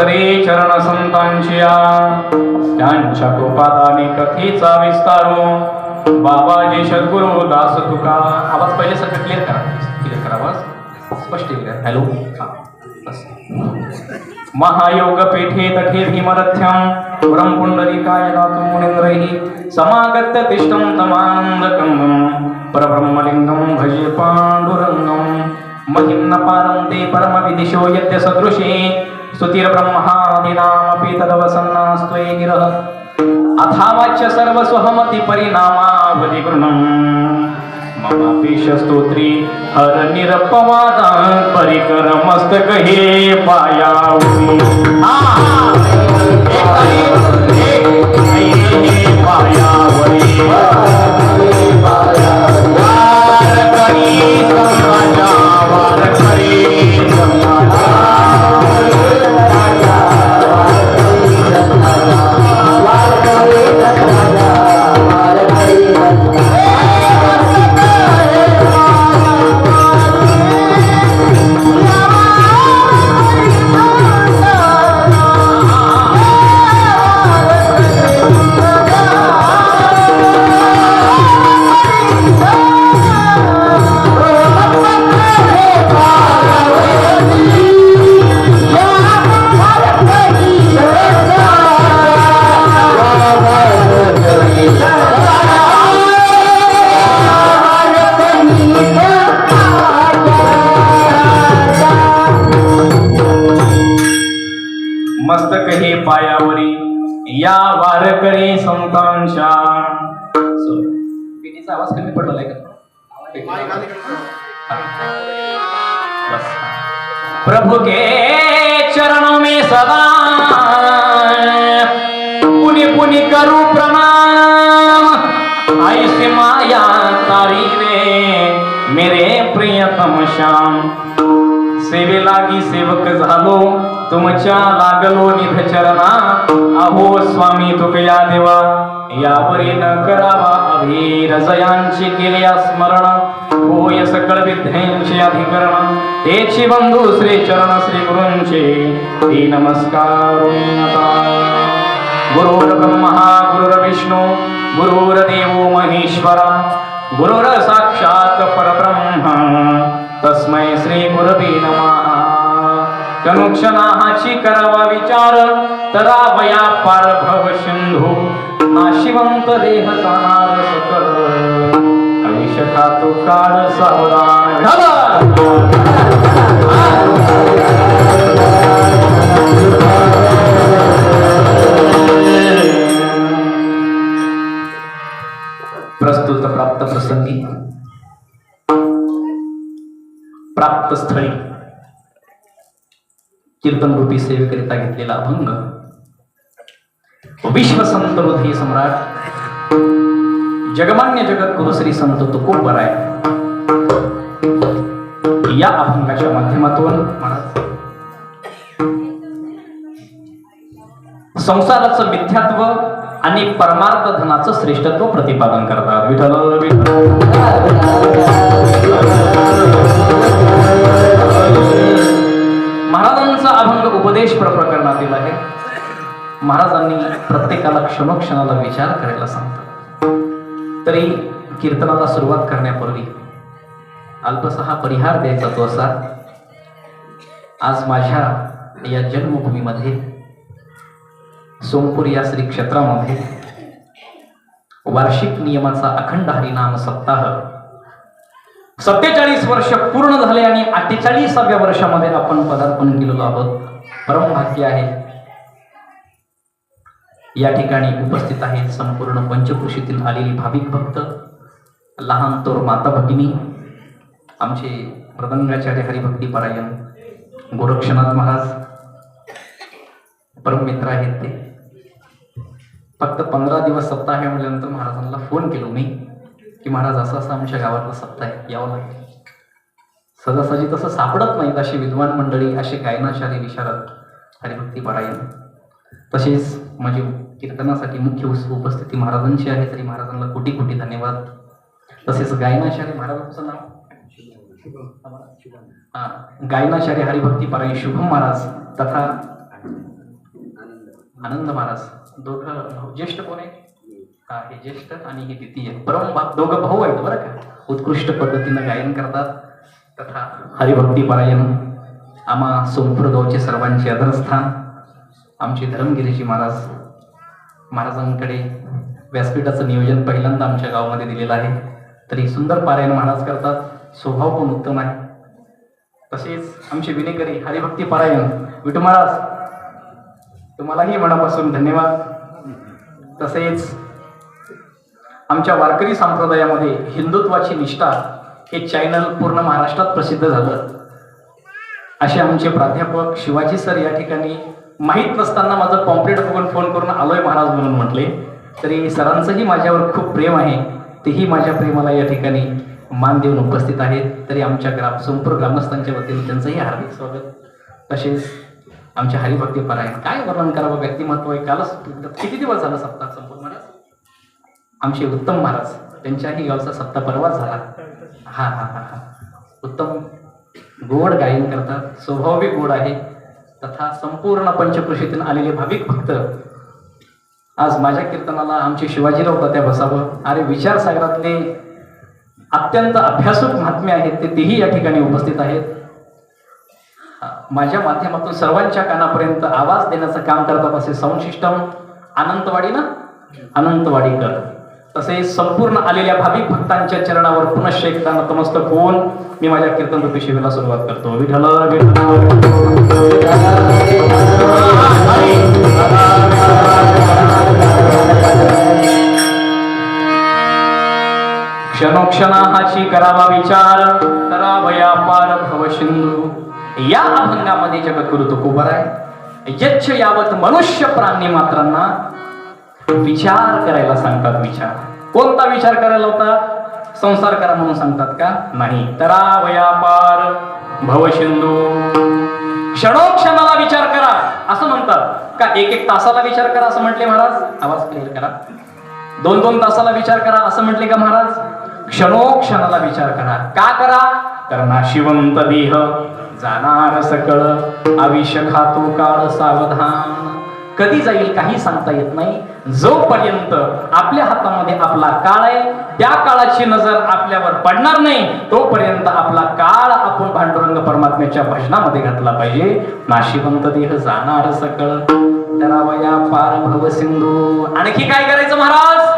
संतांचिया त्यांच्या कृपादाने कथेचा विस्तारो. बाबाजी सद्गुरु दास तुका. आवाज पहिले पहिल्यासारखं क्लिअर करा. क्लिअर करा आवाज. स्पष्ट क्लिअर हॅलो महायोग पीठे तठे भीमरथ्यम पुरं पुण्डरीकाय दातुं मुनीन्द्रैः समागत्य तिष्ठं तमानन्दकन्दं परब्रह्मलिङ्गं भजे पाण्डुरङ्गं. महिम्न पारं ते परमविदिशो यद्य सदृशे स्तुतिर्ब्रह्मादीनामपि तदवसन्नास्त्वै गिरः अथावाच्य सर्वस्वहमति परिणामावधि गृणम् ममापेश स्तोत्री हर निरपवादा परिकर मस्तक हे पायावरी पायावरी सेवे लागी सेवक झालो. तुमच्या लागलो निध चरणा अहो स्वामी तुकया देवा यावरी न करावा अभीर जयांची केल्या स्मरण. होय सकळ विद्यांचे अधिकरण. तेची बंधू श्री चरण श्री गुरूंचे. ते नमस्कार गुरुर ब्रह्मा गुरुर विष्णू गुरुर देवो महेश्वरा. गुरुर साक्षात परब्रह्म. तस्मै श्री गुरवे नमः कनुक्षणाची करावा विचार तरावया पार भव सिंधू। नाशिवंत देह जाणार सकळ आयुष्य खातो काळ सावधान। सेवेकरिता घेतलेला अभंग. विश्वसंत हृदय सम्राट. जगमान्य जगद्गुरु श्री संत तुकोबराय. या अभंगाच्या माध्यमातून संसाराचं मिथ्यात्व आणि परमार्थ धनाचं श्रेष्ठत्व प्रतिपादन करतात. विठल विठ्ठल. महाराजांचा अभंग उपदेश प्रकरणातील आहे. महाराजांनी प्रत्येकाला क्षणोक्षणाला विचार करायला सांगतात. तरी कीर्तनाला सुरुवात करण्यापूर्वी अल्पसा हा परिहार द्यायचा तो असा आज माझ्या या जन्मभूमीमध्ये सोमपूर या श्री क्षेत्रामध्ये वार्षिक नियमाचा अखंड हरिनाम सप्ताह सत्तेचाळीस वर्ष पूर्ण झाले आणि अठ्ठेचाळीसाव्या वर्षामध्ये आपण पदार्पण केलेलो आहोत. परम भाग्य आहे. या ठिकाणी उपस्थित आहेत संपूर्ण पंचकृषीतील आलेली भाविक भक्त लहान तोर माता भगिनी आमचे मृदंगाचार्य हरिभक्ती परायण गोरक्षनाथ महाराज परममित्र आहेत ते. फक्त पंधरा दिवस सप्ताह आहे म्हटल्यानंतर महाराजांना फोन केलो मी. की महाराज असं असं आमच्या गावातला सत्ता आहे यावं लागेल. सहजासहजी तसं सापडत नाहीत अशी विद्वान मंडळी असे गायनाशाली विशारद हरिभक्ती परायण. तसेच माझी कीर्तनासाठी मुख्य उपस्थिती महाराजांची आहे तरी महाराजांना कोटी कोटी धन्यवाद. तसेच गायनाचार्य महाराजांचं नाव? हा गायनाचार्य हरिभक्ती परायण शुभम महाराज तथा आनंद महाराज. दोघं ज्येष्ठ कोण आहे? हे ज्येष्ठ आणि हे द्वितीय. परम भा- दोघं भाऊ आहेत बरं का? उत्कृष्ट पद्धतीनं गायन करतात. तथा हरिभक्ती पारायण आम्हा सोमपूर गावचे सर्वांचे आदरस्थान आमचे धर्मगिरीजी महाराज महाराजांकडे व्यासपीठाचं नियोजन पहिल्यांदा आमच्या गावामध्ये दिलेलं आहे. तरी सुंदर पारायण महाराज करतात. स्वभाव पण उत्तम आहे. तसेच आमचे विनेकरी हरिभक्ती पारायण. विठू महाराज तुम्हालाही मनापासून धन्यवाद. तसेच आमच्या वारकरी संप्रदायामध्ये हिंदुत्वाची निष्ठा हे चॅनल पूर्ण महाराष्ट्रात प्रसिद्ध झालं. असे आमचे प्राध्यापक शिवाजी सर या ठिकाणी माहीत नसताना माझं पॉम्पलेट बघून फोन करून आलोय महाराज म्हणून म्हटले. तरी सरांचंही माझ्यावर खूप प्रेम आहे. तेही माझ्या प्रेमाला या ठिकाणी मान देऊन उपस्थित आहेत. तरी आमच्या ग्राम संपूर्ण ग्रामस्थांच्या वतीने त्यांचंही हार्दिक स्वागत. तसेच आमच्या हरिभक्ती पारायण. काय वर्णन करावं? व्यक्तिमत्व आहे. कालच किती दिवस झालं सप्ताह संपूर्ण आमचे उत्तम महाराज त्यांच्याही गावचा सप्ताह परवाच झाला. हा हा हा हा. उत्तम गोड गायन करतात स्वभावही गोड आहे. तथा संपूर्ण पंचकृषीतून आलेले भाविक भक्त. आज माझ्या कीर्तनाला आमचे शिवाजीराव तात्या बसावं. अरे विचारसागरातले अत्यंत अभ्यासक महात्मे आहेत ते तेही या ठिकाणी उपस्थित आहेत. माझ्या माध्यमातून सर्वांच्या कानापर्यंत आवाज देण्याचं काम करतात असे साऊंड सिस्टम अनंतवाडी ना अनंतवाडीकर. तसे संपूर्ण आलेल्या भाविक भक्तांच्या चरणावर पुनश्च एकदा नतमस्तक होऊन मी माझ्या कीर्तन रूपी शिवेला सुरुवात करतो. विठ्ठल क्षणोक्षणाहाची करावा विचार करावया पार भव सिंधू. या अभंगामध्ये जगद्गुरु तुकोबर आहे यच्छ यावत मनुष्य प्राणी मात्रांना विचार करायला सांगतात विचार. कोणता विचार करायला होता? संसार करा म्हणून सांगतात का? नाही. तरा वयापार भवशिंदू क्षणोक्षणाला विचार करा. असं म्हणतात. का एक एक तासाला विचार करा असं म्हटले महाराज? आवाज क्लिअर करा. दोन दोन तासाला विचार करा असं म्हटले का महाराज? क्षणोक्षणाला विचार करा. का करा? तर नाशिवंत देह जाणार सकळ आयुष्य खातो काळ सावधान. कधी जाईल काही सांगता येत नाही. जोपर्यंत आपल्या हातामध्ये आपला काळ आहे त्या काळाची नजर आपल्यावर पडणार नाही तोपर्यंत आपला काळ आपण भांडुरंग परमात्म्याच्या भजनामध्ये घातला पाहिजे. नाशिवंत देह जाणार सकळ. तरावया पार भव सिंधू. आणखी काय करायचं महाराज?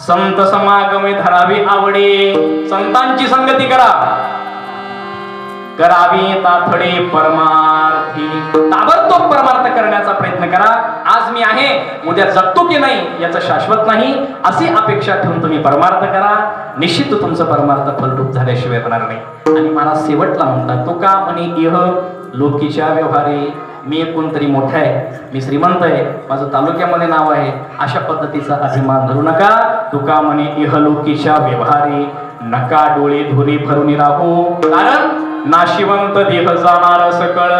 संत समागमे धरावी आवडे. संतांची संगती करा. करावी ताथडे परमार्थी. ताबडतोब परमार्थ करण्याचा प्रयत्न करा. आज मी आहे उद्या जगतो की नाही याचं शाश्वत नाही. अशी अपेक्षा ठेवून तुम्ही परमार्थ करा. निश्चित तुमचं परमार्थ फलरूप झाल्याशिवाय होणार नाही. आणि मला शेवटला म्हणतात तो का म्हणे इह लोकीच्या व्यवहारे? मी एक कोणतरी मोठा आहे मी श्रीमंत आहे माझं तालुक्यामध्ये नाव आहे. अशा पद्धतीचा अभिमान धरू नका. तुका म्हणे इहलोकीच्या व्यवहारे? नका डोळे धुरी भरून राहू. कारण नाशिवंत देह जाणार सकळ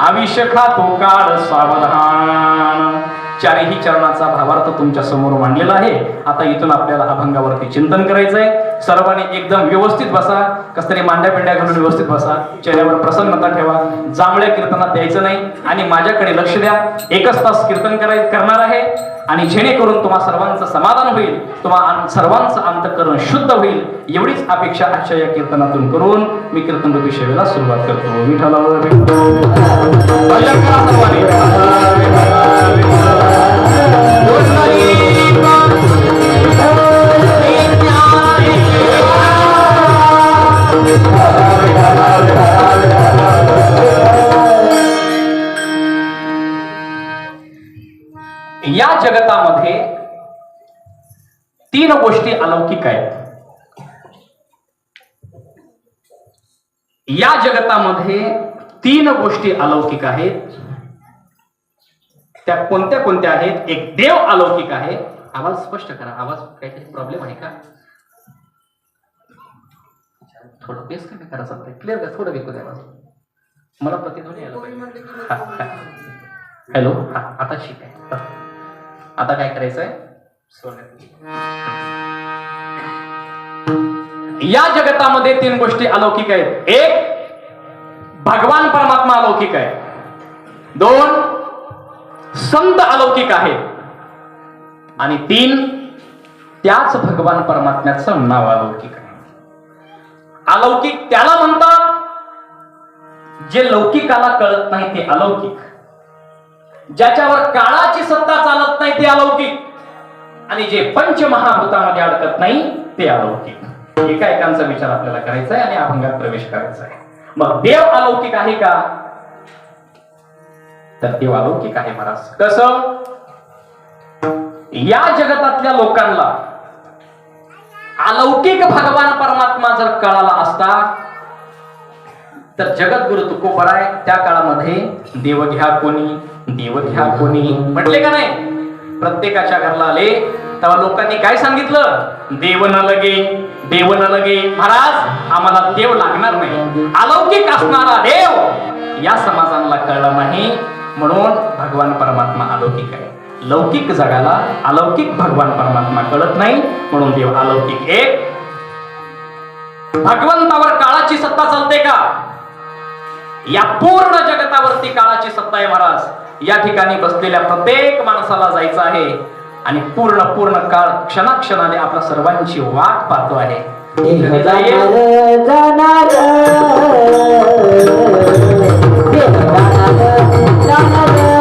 आयुष्य खातो काळ सावधान. चारही चरणाचा भावार्थ तुमच्यासमोर मांडलेला आहे. आता इथून आपल्याला अभंगावरती चिंतन करायचंय. सर्वांनी एकदम व्यवस्थित बसा. कस तरी मांड्या पिंड्या घालून व्यवस्थित बसा. चेहऱ्यावर प्रसन्नता ठेवा. जांभळ्या कीर्तनात द्यायचं नाही आणि माझ्याकडे लक्ष द्या. एकच तास कीर्तन कराय करणार आहे. आणि जेणेकरून तुम्हा सर्वांचं समाधान होईल. तुम्हा सर्वांचं अंतकरण शुद्ध होईल. एवढीच अपेक्षा आजच्या या कीर्तनातून करून मी कीर्तन रूपी सेवेला सुरुवात करतो. विठ्ठल भजन या जगतामध्ये तीन गोष्टी अलौकिक आहेत. त्या कोणत्या कोणत्या आहेत? एक देव अलौकिक आहे. आवाज स्पष्ट करा. आवाज काहीतरी प्रॉब्लेम आहे का? थोडं बेस कमी करा चालतंय क्लिअर का? थोडं विकू द्या मला प्रतिध्वनी यायला पाहिजे. हॅलो हा. आता ठीक आहे. आता काय करायचंय? या जगतामध्ये तीन गोष्टी अलौकिक आहेत. एक भगवान परमात्मा अलौकिक आहे. दोन संत अलौकिक आहे. आणि तीन त्याच भगवान परमात्म्याचं नाव अलौकिक आहे. अलौकिक त्याला म्हणतात जे लौकिकाला कळत नाही ते अलौकिक. ज्याच्यावर काळाची सत्ता चालत नाही ते अलौकिक. आणि जे पंचमहाभूतामध्ये अडकत नाही ते अलौकिक. एका एकांचा विचार आपल्याला करायचा आहे आणि अभंगात प्रवेश करायचा आहे. मग देव अलौकिक आहे का? तर देव अलौकिक आहे महाराज. कस? या जगतातल्या लोकांना अलौकिक भगवान परमात्मा जर कळाला असता तर जगद्गुरु तुकोबराय त्या काळामध्ये देव घ्या कोणी देव घ्या कोणी. म्हटले का नाही? प्रत्येकाच्या घरला आले तेव्हा लोकांनी काय सांगितलं? देव न लगे देव न लगे. महाराज आम्हाला देव लागणार नाही. अलौकिक असणारा देव या समाजाला कळलं नाही. म्हणून भगवान परमात्मा अलौकिक आहे. लौकिक जगाला अलौकिक भगवान परमात्मा कळत नाही. म्हणून देव अलौकिक एक. भगवंतावर काळाची सत्ता चालते का? या पूर्ण जगतावरती काळाची सत्ता आहे महाराज. या ठिकाणी बसलेल्या प्रत्येक माणसाला जायचं आहे. आणि पूर्ण पूर्ण काळ क्षणाक्षणाने आपल्या सर्वांची वाट पाहतो आहे. जाणार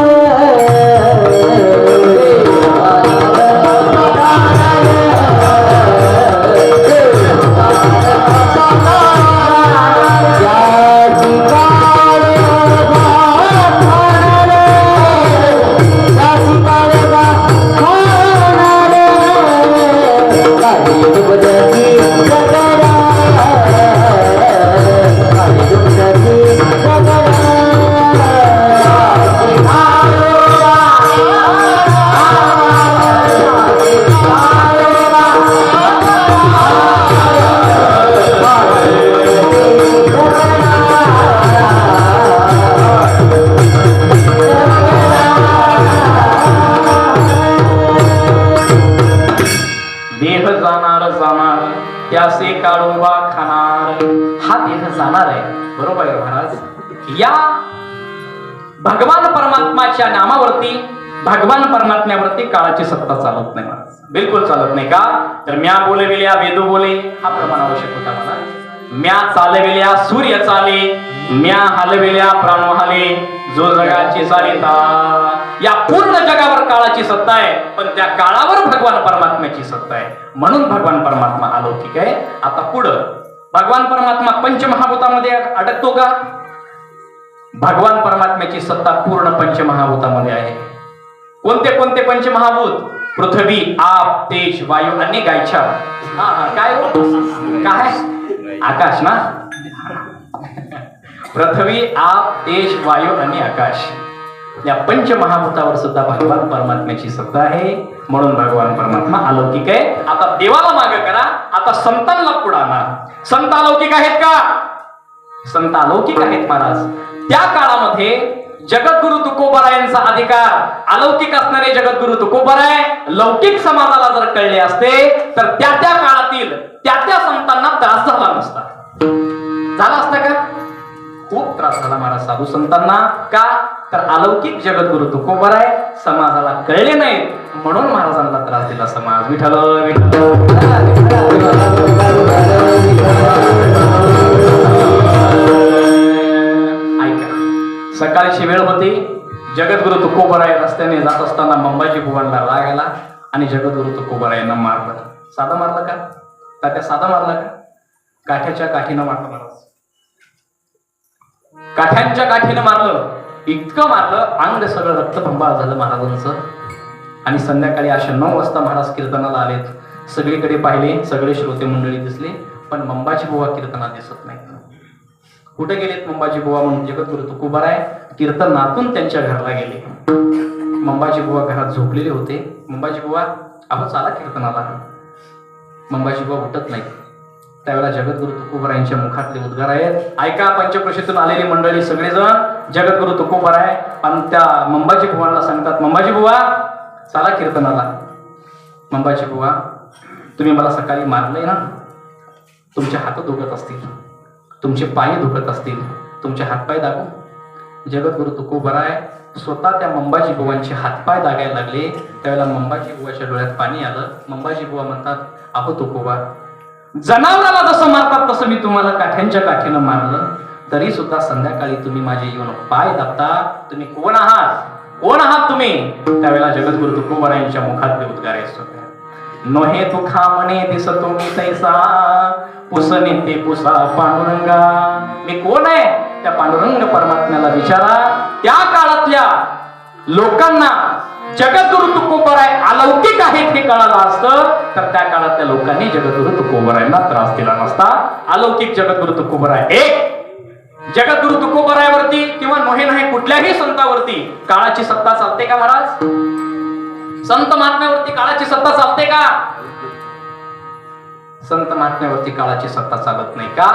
भगवान परमात्म्यावरती काळाची सत्ता चालत नाही महाराज बिलकुल चालत नाही का? तर म्या बोलविल्या वेदू बोले हा प्रमाण आवश्यक होता मला. म्या चालविल्या सूर्य चाले म्या हलविल्या प्राण हाले जो जगाची चालिता. या पूर्ण जगावर काळाची सत्ता आहे पण त्या काळावर भगवान परमात्म्याची सत्ता आहे. म्हणून भगवान परमात्मा आलो ठीक आहे? आता पुढं. भगवान परमात्मा पंचमहाभूतामध्ये अडकतो का? भगवान परमात्म्याची सत्ता पूर्ण पंचमहाभूतामध्ये आहे. कोणते कोणते पंचमहाभूत पृथ्वी आप तेज वायू आणि गायछा हा काय हो? काय? आकाश ना? पृथ्वी आप तेज वायू आणि आकाश. या पंचमहाभूतावर सुद्धा भगवान परमात्म्याची सत्ता आहे. म्हणून भगवान परमात्मा अलौकिक आहे आता देवाला मागे करा. आता संतांना पुढे आणा. संत अलौकिक आहेत का? संत अलौकिक आहेत महाराज. त्या काळामध्ये जगद्गुरु तुकोबरायांचा अधिकार अलौकिक असणारे जगद्गुरु तुकोबराय लौकिक समाजाला जर कळले असते तर त्या त्या काळातील त्या त्या संतांना त्रास झाला नसता. झाला असता का? खूप त्रास झाला महाराज साधू संतांना. का? तर अलौकिक जगद्गुरु तुकोबराय समाजाला कळले नाहीत म्हणून महाराजांना त्रास दिला समाज. विठल विठल सकाळची वेळ होती. जगद्गुरु तुकोबराय रस्त्याने जात असताना मंबाजी भुवनला राग आला आणि जगद्गुरु तुकोबरायांना मारलं साधा मारलं का? तात्या साधा मारला का? काठ्याच्या काठीनं मारलं महाराज काठ्यांच्या काठीनं मारलं. इतकं मारलं अंग सगळं रक्तभंबाळ झालं महाराजांचं. आणि संध्याकाळी अशा नऊ वाजता महाराज कीर्तनाला आलेत. सगळीकडे पाहिले सगळे श्रोते मंडळी दिसले पण मंबाजी बुवा कीर्तनात दिसत नाही. कुठे गेलेत मुंबाजी बुवा म्हणून? जगद्गुरु आहे. कीर्तनातून त्यांच्या घराला गेले. मंबाजी बुवा घरात झोपलेले होते. मुंबाजी बुवा अहो चाला कीर्तनाला. मंबाजी बुवा उठत नाही त्यावेळेला जगद्गुरु तुकोबरायांच्या मुखातले उद्गार आहेत. ऐका पंचक्रोशीतून आलेली मंडळी सगळेजण. जगद्गुरु आहे. पण त्या मंबाजी बुवांना सांगतात मुंबाजी बुवा चाला कीर्तनाला. मंबाजी बुवा तुम्ही मला सकाळी मारलंय ना? तुमच्या हात दुखत असतील. तुमचे पाय दुखत असतील. तुमचे हातपाय दाखवू जगद्गुरु तुकोबराय स्वतः त्या मंबाजी बुवांचे हातपाय दागायला लागले. त्यावेळेला मंबाजी बुवाच्या डोळ्यात पाणी आलं. मंबाजी बुवा म्हणतात अहो तुकोबा जनावराला जसं मारतात तसं मी तुम्हाला काठ्यांच्या काठीनं मारलं. तरी सुद्धा संध्याकाळी तुम्ही माझे येऊन पाय दाबता. तुम्ही कोण आहात? कोण आहात तुम्ही? त्यावेळेला जगद्गुरु तुकोबरायांच्या मुखात उद्गार येत होते नोहे तू खा म्हणे दिसतो मी तैसा. पुसने ते पुसा पांडुरंगा. मी कोण आहे? त्या पांडुरंग परमात्म्याला विचारा. त्या काळातल्या लोकांना जगद्गुरु तुकोबराय अलौकिक आहेत हे कळालं असतं. तर त्या काळातल्या लोकांनी जगद्गुरु तुकोबरायांना त्रास दिला नसता. अलौकिक जगद्गुरु तुकोबराय एक जगद्गुरु तुकोबरायावरती किंवा नोहे नाही कुठल्याही संतावरती काळाची सत्ता चालते का महाराज? संत महात्म्यावरती काळाची सत्ता चालते का? संत महात्म्यावरती काळाची सत्ता चालत नाही का?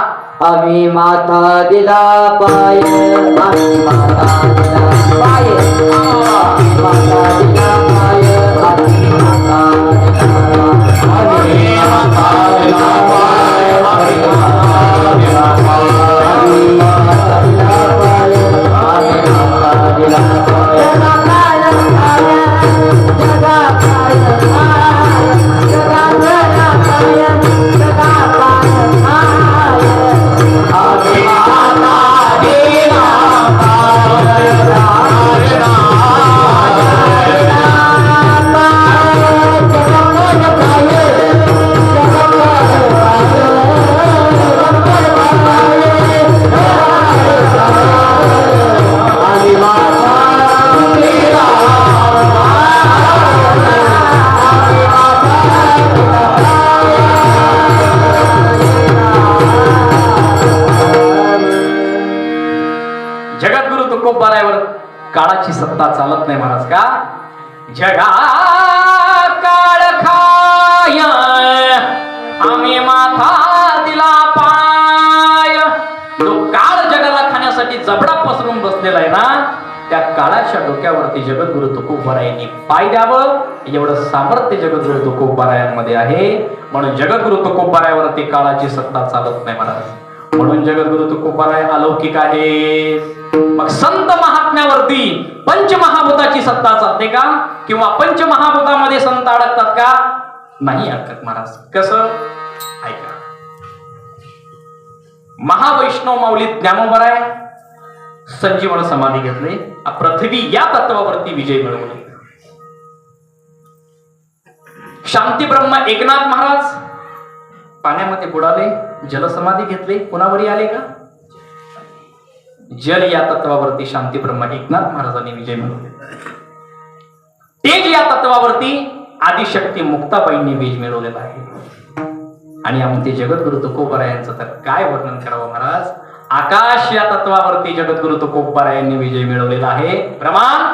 आम्ही माता दिला पाय आम्ही माता दिला पाय. काळाच्या डोक्यावरती जगद्गुरु तुकोबारायांनी पाय द्यावं. एवढं सामर्थ्य जगद्गुरु तुकोबारायांमध्ये आहे. म्हणून जगद्गुरु तुकोबारायावरती काळाची सत्ता चालत नाही महाराज. म्हणून जगद्गुरु तुकोबाराय अलौकिक आहे. मग संत महात्म्यावरती पंचमहाभूताची सत्ता चालते का? किंवा पंचमहाभूतामध्ये संत अडकतात का? नाही अडकत महाराज. कसं? ऐका. महावैष्णव माऊलीत ज्ञानोबराय संजीवन समाधी घेतले. पृथ्वी या तत्वावरती विजय मिळवले शांती ब्रह्म एकनाथ महाराज. पाण्यामध्ये बुडाले जलसमाधी घेतले. कुणावरी आले का? जल या तत्वावरती शांती ब्रह्म एकनाथ महाराजांनी विजय मिळवले तेज या तत्वावरती आदिशक्ती मुक्ताबाईंनी बीज मिळवलेला आहे. आणि आमचे जगद्गुरु तुकोबरायांचं तर काय वर्णन करावं महाराज? आकाश या तत्वावरती जगद्गुरु तुकोबरायांनी विजय मिळवलेला आहे. प्रमाण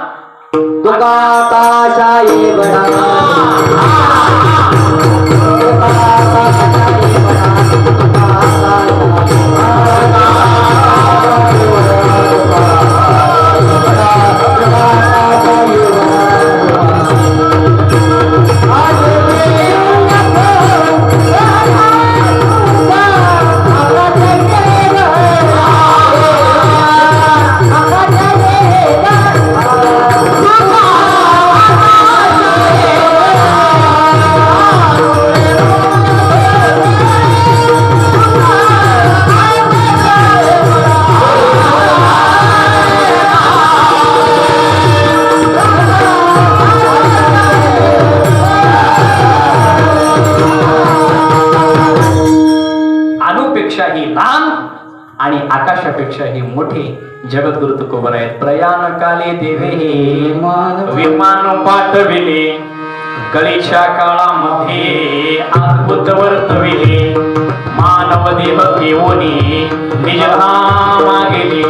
जगद्गुरु तुकोबर आहेत प्रयाण काले देवे विमान पाठविले कळीच्या काळामध्ये अद्भुत वर्तविले मानव देह घेऊनी निजधामा गेले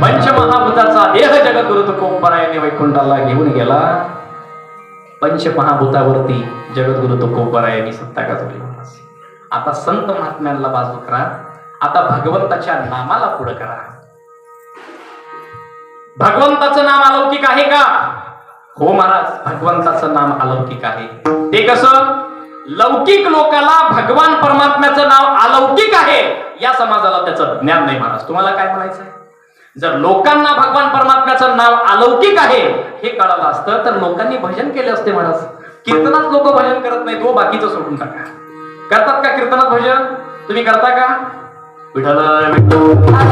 पंचमहाभूताचा देह जगद्गुरु तुकोबरायाने वैकुंठाला घेऊन गेला पंचमहाभूतावरती जगद्गुरु तुकोबरायांनी सत्ता गाजवली आता संत महात्म्यांना बाजू करा आता भगवंताच्या नामाला पुढे करा भगवंताचं नाम अलौकिक आहे का? हो महाराज भगवंताचं नाम अलौकिक आहे. ते कसं? लौकिक लोकाला भगवान परमात्म्याचं नाव अलौकिक आहे या समाजाला त्याचं ज्ञान नाही महाराज. तुम्हाला काय म्हणायचंय? जर लोकांना भगवान परमात्म्याचं नाव अलौकिक आहे हे कळालं असतं तर लोकांनी भजन केले असते महाराज. कीर्तनात लोक भजन करत नाहीत हो बाकीचं सोडून टाका. करतात का कीर्तनात भजन? तुम्ही करता का? विठ्ठल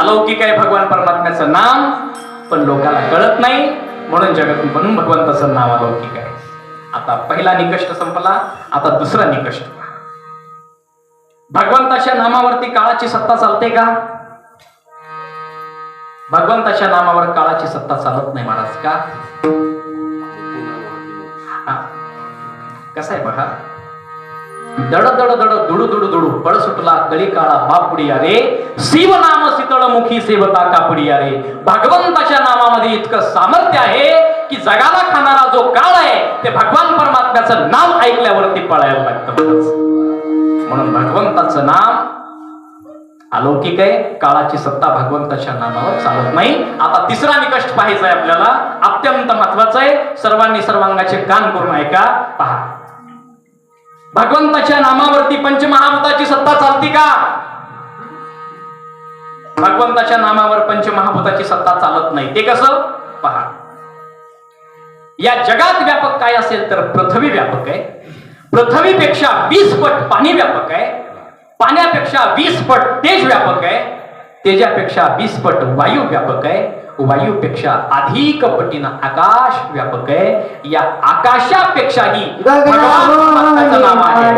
अलौकिक आहे भगवान परमात्म्याचं नाम पण लोकांना कळत नाही. म्हणून जगत म्हणून भगवंताचं नाव अलौकिक आहे. आता पहिला निकष संपला आता दुसरा निकष भगवंताच्या नामावरती काळाची सत्ता चालते का? भगवंताच्या नामावर काळाची सत्ता चालत नाही महाराज का? कसं आहे बघा? दड दड दड दुडू दुडू दुडू पळ सुटला कळी काळा बापुडी अरे शिवनाम नाम मुखी सेवता कापडी अरे भगवंताच्या नामामध्ये इतकं सामर्थ्य आहे की जगाला खाणारा जो काळ आहे ते भगवान परमात्म्याचं नाम ऐकल्यावरती पळायला लागतं म्हणून भगवंताचं नाम अलौकिक आहे. काळाची सत्ता भगवंताच्या नामावर चालत नाही. आता तिसरा निकष पाहायचा आहे आपल्याला. अत्यंत महत्वाचं आहे. सर्वांनी सर्वांगाचे कान करून ऐका. पहा. भगवंताच्या नामावरती पंचमहाभूताची सत्ता चालती का? भगवंताच्या नामावर पंचमहाभूताची सत्ता चालत नाही. ते कसं? पहा. या जगात व्यापक काय असेल तर पृथ्वी व्यापक आहे. पृथ्वीपेक्षा वीस पट पाणी व्यापक आहे. पाण्यापेक्षा वीस पट तेज व्यापक आहे. तेजापेक्षा वीस पट वायू व्यापक आहे. वायूपेक्षा अधिक पटीनं आकाश व्यापक आहे. या आकाशापेक्षाही भगवान नाम आहे.